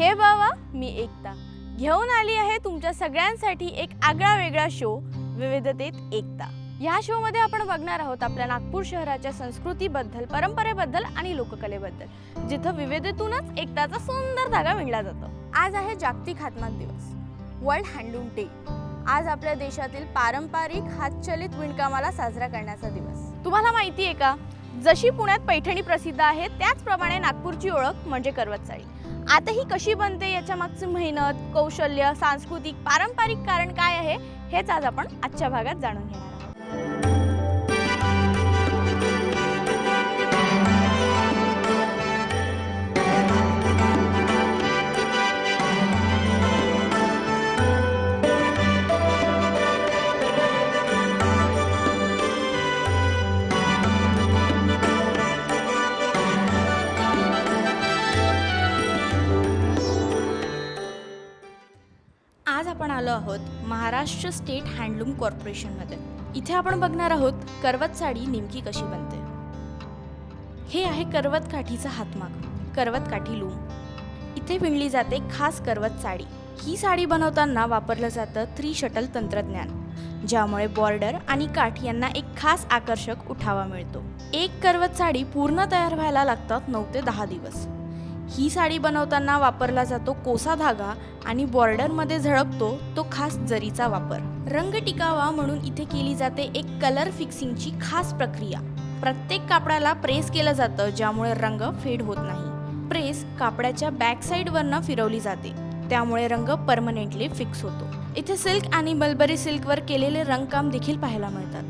हे बाबा मी एकता घेऊन आली आहे तुमच्या सगळ्यांसाठी एक आगळा वेगळा शो विविधतेत एकता. या शोमध्ये आपण बघणार आहोत आपल्या नागपूर शहराच्या संस्कृतीबद्दल परंपरेबद्दल आणि लोककलेबद्दल जिथं विविधतेतूनच एकताचा सुंदर धागा विणला जातो. आज आहे जागतिक हातमाग दिवस. World handloom day. आज आपल्या देशातील पारंपरिक हातचलित विणकामाला साजरा करण्याचा दिवस. तुम्हाला माहिती आहे का? जशी पुण्यात पैठणी प्रसिद्ध आहे त्याचप्रमाणे नागपूरची ओळख म्हणजे करवत साडी आता ही कशी बनते याच्या मागची मेहनत कौशल्य सांस्कृतिक पारंपरिक कारण काय आहे हेच आज आपण आजच्या भागात जाणून घेणार आलो आहोत महाराष्ट्र स्टेट हँडलूम कॉर्पोरेशनमध्ये. इथे आपण बघणार आहोत करवत साडी नेमकी कशी बनते. हे आहे करवत काठीचा हातमाग करवत काठी लूम. इथे विणली जाते खास करवत साडी. ही साडी बनवताना वापरलं जातं थ्री शटल तंत्रज्ञान ज्यामुळे बॉर्डर आणि काठ यांना एक खास आकर्षक उठावा मिळतो. एक करवत साडी पूर्ण तयार व्हायला लागतात नऊ ते दहा दिवस. ही साडी बनवताना वापरला जातो कोसा धागा आणि बॉर्डरमध्ये झळकतो तो खास जरीचा वापर. रंग टिकावा म्हणून इथे केली जाते एक कलर फिक्सिंगची खास प्रक्रिया. प्रत्येक कापडाला प्रेस केलं जातं ज्यामुळे रंग फेड होत नाही. प्रेस कापडाच्या बॅक साईडवरनं फिरवली जाते. त्यामुळे रंग परमनेंटली फिक्स होतो. इथे सिल्क आणि मलबरी सिल्कवर केलेले रंगकाम देखील पाहायला मिळतात.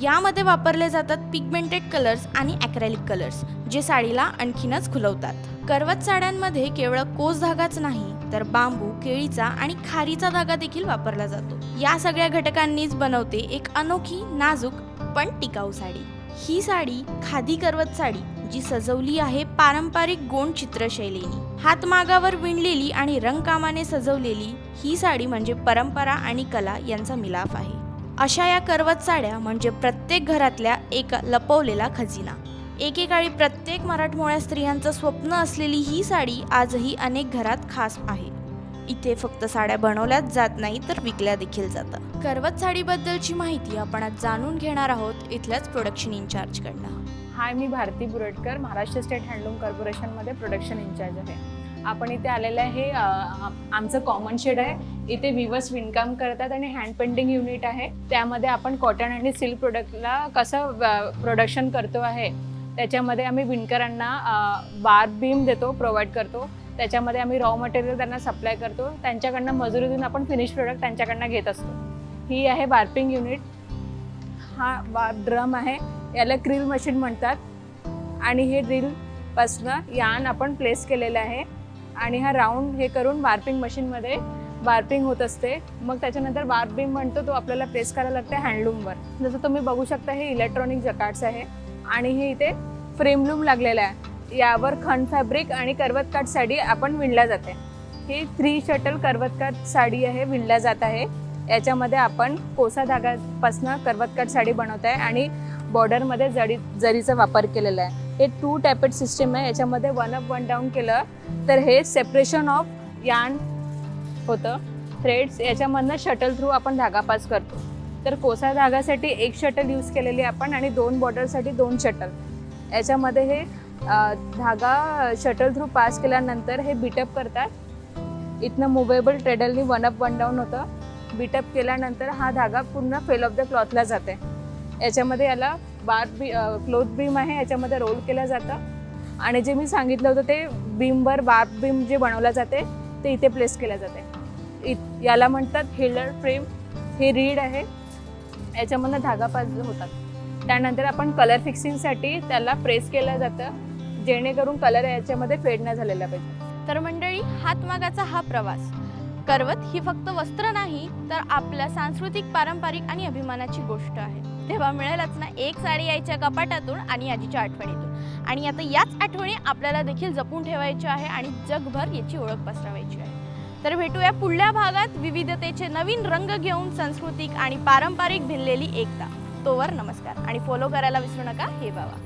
यामध्ये वापरले जातात पिगमेंटेड कलर्स आणि ॲक्रेलिक कलर्स जे साडीला आणखीनच खुलवतात. करवत साड्यांमध्ये केवळ कोस धागाच नाही तर बांबू केळीचा आणि खारीचा धागा देखील वापरला जातो. या सगळ्या घटकांनीच बनवते एक अनोखी नाजूक पण टिकाऊ साडी. ही साडी खादी करवत साडी जी सजवली आहे पारंपरिक गोंड चित्रशैलीने. हातमागावर विणलेली आणि रंगकामाने सजवलेली ही साडी म्हणजे परंपरा आणि कला यांचा मिलाफ आहे. अशा या करवत साड्या म्हणजे प्रत्येक घरातल्या एक लपवलेला खजिना. एकेकाळी प्रत्येक मराठमोळ्या स्त्रियांचं स्वप्न असलेली ही साडी आजही अनेक घरात खास आहे. इथे फक्त साड्या बनवल्याच जात नाही तर विकल्या देखील जातात. करवत साडीबद्दलची माहिती आपण आज जाणून घेणार आहोत इथल्याच प्रोडक्शन इन्चार्जकडनं हाय मी भारती बुरटकर महाराष्ट्र स्टेट हँडलूम कॉर्पोरेशनमध्ये प्रोडक्शन इन्चार्ज आहे. आपण इथे आलेलं आहे. आमचं कॉमन शेड आहे. इथे विवर्स विणकाम करतात आणि हँड पेंटिंग युनिट आहे. त्यामध्ये आपण कॉटन आणि सिल्क प्रोडक्टला कसं प्रोडक्शन करतो आहे त्याच्यामध्ये आम्ही विणकरांना बार बीम देतो प्रोव्हाइड करतो. त्याच्यामध्ये आम्ही रॉ मटेरियल त्यांना सप्लाय करतो. त्यांच्याकडनं मजुरी देऊन आपण फिनिश प्रोडक्ट त्यांच्याकडनं घेत असतो. ही आहे बार्पिंग युनिट हा बा ड्रम आहे. याला क्रिल मशीन म्हणतात. आणि हे ड्रिलपासनं यान आपण प्लेस केलेलं आहे. आणि हा राऊंड हे करून वार्पिंग मशीनमध्ये वार्पिंग होत असते. मग त्याच्यानंतर वार्पिंग म्हणतो तो आपल्याला प्रेस करायला लागते हँडलूमवर जसं तुम्ही बघू शकता हे इलेक्ट्रॉनिक जकार्ड्स आहे. आणि हे इथे फ्रेमलूम लागलेलं आहे. यावर खंड फॅब्रिक आणि करवतकाट साडी आपण विणल्या जाते. ही थ्री शटल करवतकाट साडी आहे विणल्या जात आहे. याच्यामध्ये आपण कोसा धागापासनं करवत साडी बनवत आहे आणि बॉर्डरमध्ये जडी जरीचा वापर केलेला आहे. हे टू टॅपेट सिस्टीम आहे. याच्यामध्ये वन अप वन डाऊन केलं. तर हे सेपरेशन ऑफ यान होतं. थ्रेड्स याच्यामधनं शटल थ्रू आपण धागा पास करतो. तर कोसा धागासाठी एक शटल यूज केलेली आपण आणि दोन बॉर्डरसाठी दोन शटल याच्यामध्ये हे धागा शटल थ्रू पास केल्यानंतर हे बिटअप करतात. इथनं मुवेबल ट्रेडलनी वन अप वन डाऊन होतं. बिटअप केल्यानंतर हा धागा पूर्ण फेल ऑफ द क्लॉथला जाते याच्यामध्ये याला बार बी क्लोथ बीम आहे याच्यामध्ये रोल केलं जातं. आणि जे मी सांगितलं होतं ते बीमवर बार बीम जे बनवलं जाते ते इथे प्लेस केलं जाते. इत याला म्हणतात हिलर फ्रेम. हे रीड आहे. याच्यामधनं धागा पाच होतात. त्यानंतर आपण कलर फिक्सिंगसाठी त्याला प्रेस केलं जातं जेणेकरून कलर याच्यामध्ये फेड न झालेला पाहिजे. तर मंडळी हातमागाचा हा प्रवास. करवत ही फक्त वस्त्र नाही तर आपल्या सांस्कृतिक पारंपरिक आणि अभिमानाची गोष्ट आहे. तेव्हा मिळेलच ना एक साडी यायच्या कपाटातून आणि आजीच्या आठवणीतून. आणि आता याच आठवणी आपल्याला देखील जपून ठेवायच्या आहे आणि जगभर याची ओळख पसरवायची आहे. तर भेटूया पुढल्या भागात विविधतेचे नवीन रंग घेऊन सांस्कृतिक आणि पारंपरिक भिनलेली एकता. तोवर नमस्कार आणि फॉलो करायला विसरू नका हे बाबा.